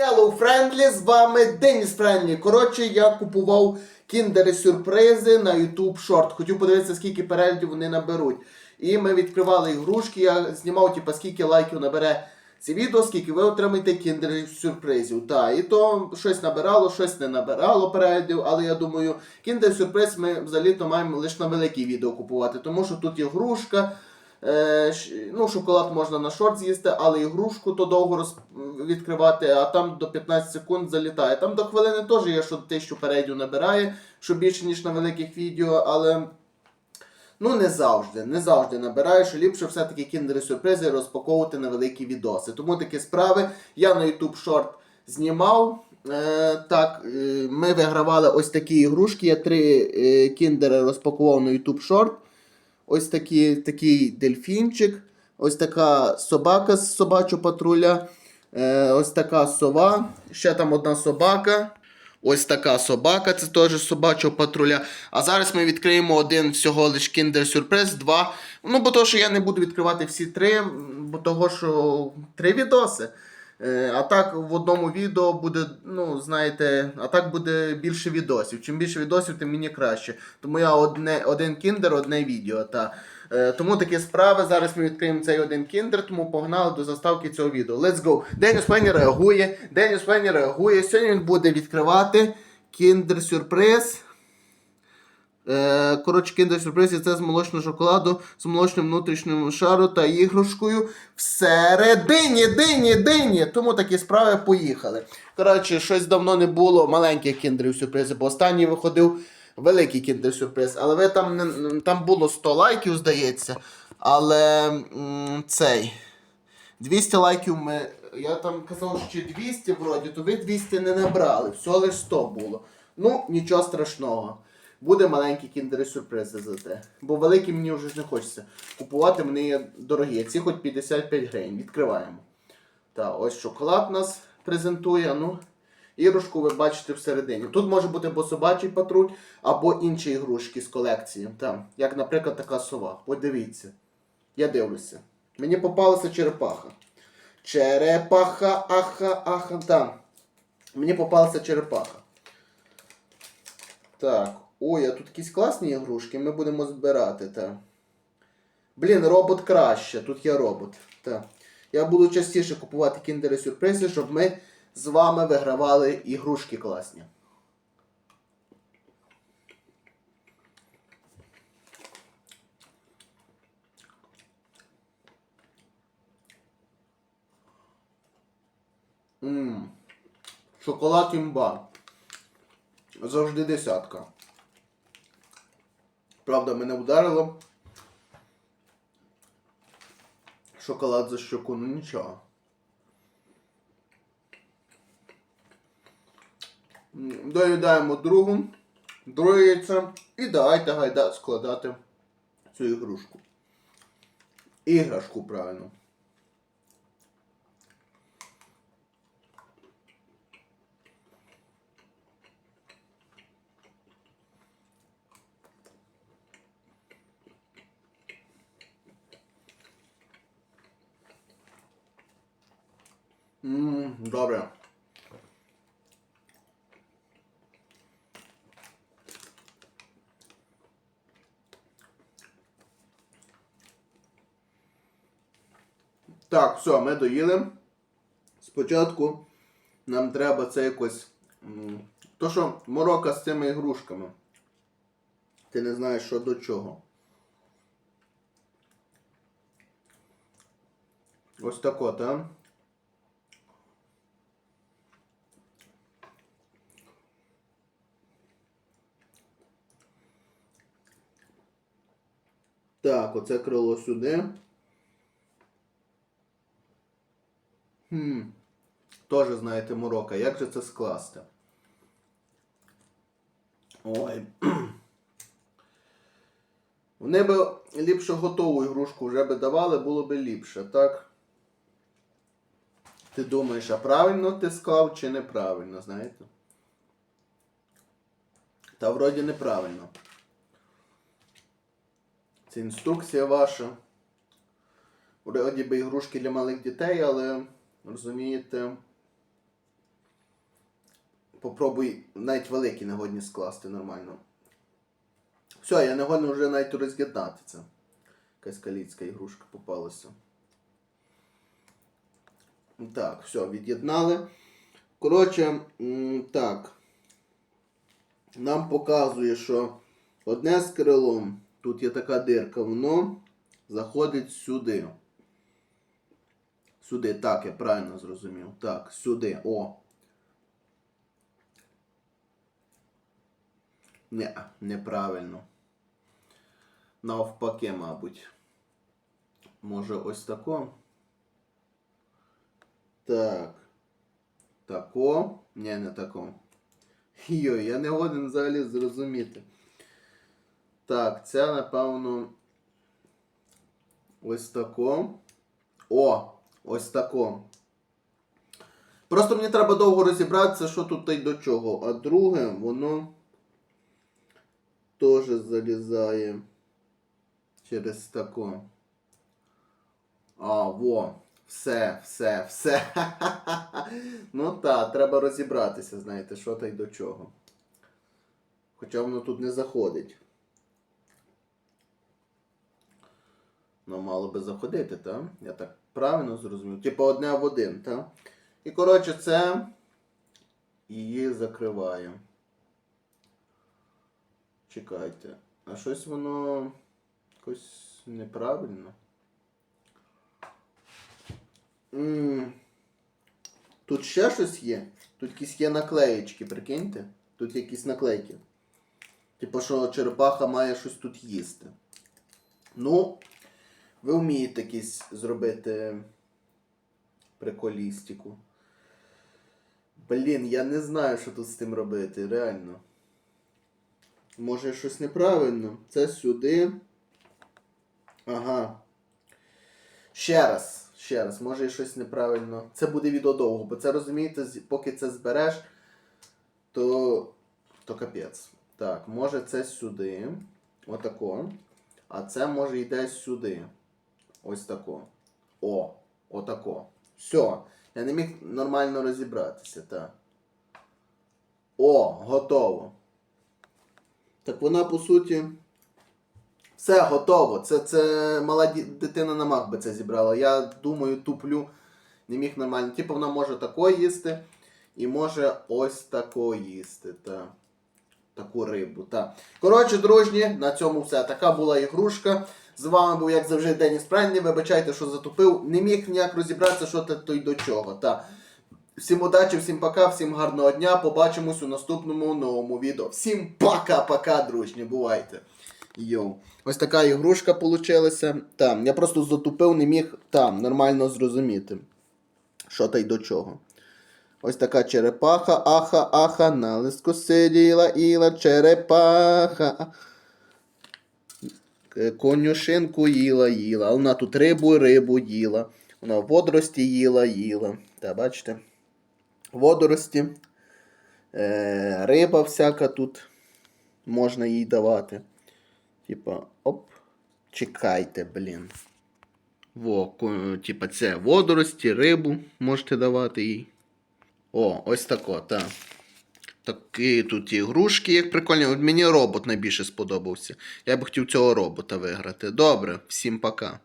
Hello, Friendly, з вами Деніс Френдлі. Коротше, я купував кіндери сюрпризи на YouTube Short. Хотів подивитися, скільки переглядів вони наберуть. І ми відкривали ігрушки. Я знімав, типу, скільки лайків набере це відео, скільки ви отримаєте кіндерів сюрпризів. Та, і то щось набирало, щось не набирало переглядів, але я думаю, кіндер сюрприз ми взагалі-то маємо лише на великі відео купувати, тому що тут є грушка. Е, ну, шоколад можна на шорт з'їсти, але ігрушку то довго роз... відкривати, а там до 15 секунд залітає. Там до хвилини теж є, що тисячу перейдів набирає, що більше, ніж на великих відео, але ну не завжди, не завжди набирає, що ліпше все-таки кіндери сюрпризи розпаковувати на великі відоси. Тому такі справи я на YouTube Short знімав. Е, так, е, ми вигравали ось такі ігрушки. Я три е, кіндери розпакував на YouTube Short. Ось такі, такий дельфінчик, ось така собака з собачого патруля, е, ось така сова, ще там одна собака. Ось така собака, це теж собачого патруля. А зараз ми відкриємо один всього лиш Kinder Surprise, два. Ну, бо то, що я не буду відкривати всі три, бо того, що три відоси. Е, А так в одному відео буде, ну, знаєте, а так буде більше відосів. Чим більше відосів, тим мені краще. Тому я одне, один кіндер, одне відео. Та. Е, тому такі справи. Зараз ми відкриємо цей один кіндер, тому погнали до заставки цього відео. Let's go! Деніс Пенні реагує. Деніс Пенні реагує. Сьогодні він буде відкривати кіндер сюрприз. Е, коротше, кіндер сюрприз це з молочного шоколаду, з молочним внутрішнім шару та іграшкою всередині, дині, дині. Тому такі справи поїхали. Коротше, щось давно не було маленьких кіндерів сюрпризів, бо останній виходив великий кіндер сюрприз. Але ви там не- там було 100 лайків, здається. Але м, цей. 200 лайків ми. Я там казав, що 200 вроді, то ви 200 не набрали, всього лиш 100 було. Ну, нічого страшного. Буде маленькі кіндери сюрпризи за те. Бо великі мені вже не хочеться. Купувати є дорогі. Ці хоч 55 гривень. Відкриваємо. Та ось шоколад нас презентує. Ну, іграшку ви бачите всередині. Тут може бути або собачий патруль, або інші ігрушки з колекції. Там, як, наприклад, така сова. Подивіться. Я дивлюся. Мені попалася черепаха. Черепаха, аха, аха. Там. Мені попалася черепаха. Так. Ой, а тут якісь класні ігрушки, ми будемо збирати, так. Блін, робот краще, тут є робот. Так. Я буду частіше купувати кіндери сюрпризи, щоб ми з вами вигравали ігрушки класні. Ммм. Шоколад імба. Завжди десятка. Правда, мене вдарило. Шоколад за щоку, ну нічого. Доїдаємо другу, друге яйце і давайте гайда складати цю ігрушку. Іграшку, правильно. Ммм, добре. Так, все, ми доїли. Спочатку нам треба це якось. То, що морока з цими ігрушками. Ти не знаєш, що до чого. Ось так от? Так, оце крило сюди. Хм. Тоже, знаєте, морока. Як же це скласти? Ой. Вони би ліпше готову ігрушку вже би давали, було би ліпше, так? Ти думаєш, а правильно ти склав чи неправильно, знаєте? Та вроді неправильно. Це інструкція ваша. Вроді би ігрушки для малих дітей, але розумієте. попробуй навіть великі не годні скласти нормально. Все, я не годен вже навіть роз'єднати це. Якась каліцька ігрушка попалася. Так, все, від'єднали. Коротше, так. Нам показує, що одне з крилом, тут є така дирка, воно заходить сюди. Сюди, так, я правильно зрозумів. Так, сюди. О. Не, неправильно. Навпаки, мабуть. Може ось тако. Так. Тако. Ні, не тако. Йой, я не годен взагалі зрозуміти. Так, це, напевно. Ось тако. О! Ось тако. Просто мені треба довго розібратися, що тут та й до чого. А друге, воно теж залізає через тако. А, во. Все, все, все. ну так, треба розібратися, знаєте, що та й до чого. Хоча воно тут не заходить. Ну, мало би заходити, так? Я так правильно зрозумів. Типа одне в один, так? І коротше, це її закриває. Чекайте. А щось воно якось неправильно. м Тут ще щось є. Тут якісь є наклеєчки, прикиньте. Тут якісь наклейки. Типу, що черепаха має щось тут їсти. Ну, ви вмієте якісь зробити приколістику. Блін, я не знаю, що тут з тим робити, реально. Може щось неправильно. Це сюди. Ага. Ще раз. Ще раз, може щось неправильно. Це буде відео довго, бо це розумієте, поки це збереш, то, то капець. Так, може це сюди. Отако. А це може йде сюди. Ось тако. О, отако. Все. Я не міг нормально розібратися, так. О, готово. Так вона, по суті. Все готово. Це, це мала дитина на мак би це зібрала. Я думаю, туплю. Не міг нормально. Типу вона може тако їсти. І може ось тако їсти. Та. Таку рибу. Та. Коротше, дружні, на цьому все. Така була ігрушка. З вами був, як завжди, Деніс Правильний. Вибачайте, що затупив. Не міг ніяк розібратися, що то й до чого. Та. Всім удачі, всім пока, всім гарного дня. Побачимось у наступному новому відео. Всім пока-пока, дружні. Бувайте. Йоу. Ось така ігрушка получилася. Там, я просто затупив, не міг там нормально зрозуміти. Що та й до чого. Ось така черепаха, аха, аха, на лиску сиділа іла черепаха. Е, Конюшинку їла, їла. Вона тут рибу, рибу їла. Вона водорості їла, їла. Та бачите? Водорості. Е, риба всяка тут можна їй давати. Типа, оп. Чекайте, блін. Во, типа це водорості, рибу можете давати їй. О, ось тако, так. Такі тут ігрушки, як прикольні. Мені робот найбільше сподобався. Я б хотів цього робота виграти. Добре, всім пока.